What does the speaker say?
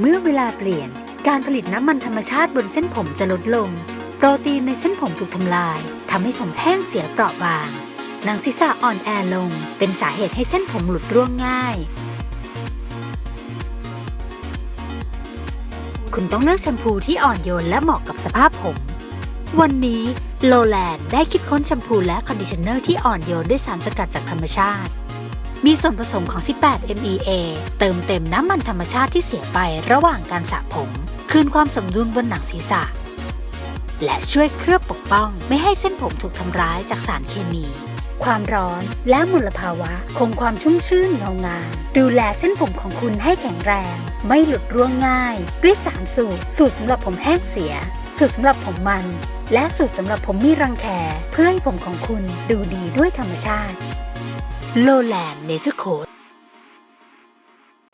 เมื่อเวลาเปลี่ยนการผลิตน้ำมันธรรมชาติบนเส้นผมจะลดลง โปรตีนในเส้นผมถูกทำลายทำให้ผมแห้งเสียเปราะบาง หนังศีรษะอ่อนแอลง เป็นสาเหตุให้เส้นผมหลุดร่วงง่าย คุณต้องเลือกแชมพูที่อ่อนโยนและเหมาะกับสภาพผม วันนี้ โลแลนได้คิดค้นแชมพูและคอนดิชเนอร์ที่อ่อนโยนด้วยสารสกัดจากธรรมชาติ มีส่วนผสมของ 18 MEA เติมเต็มน้ำมันธรรมชาติที่เสียไประหว่างการสระผม คืนความสมดุลบนหนังศีรษะ และช่วยเคลือบปกป้อง ไม่ให้เส้นผมถูกทำร้ายจากสารเคมี ความร้อนและมลภาวะ คงความชุ่มชื่นเงางามดูแลเส้นผมของคุณให้แข็งแรง ไม่หลุดร่วงง่าย ด้วยสารสูตรสูตรสำหรับผมแห้งเสีย สูตรสำหรับผมมัน และสูตรสำหรับผมมีรังแคเพื่อให้ผมของคุณดูดีด้วยธรรมชาติ โลแลนเนเจอร์โคด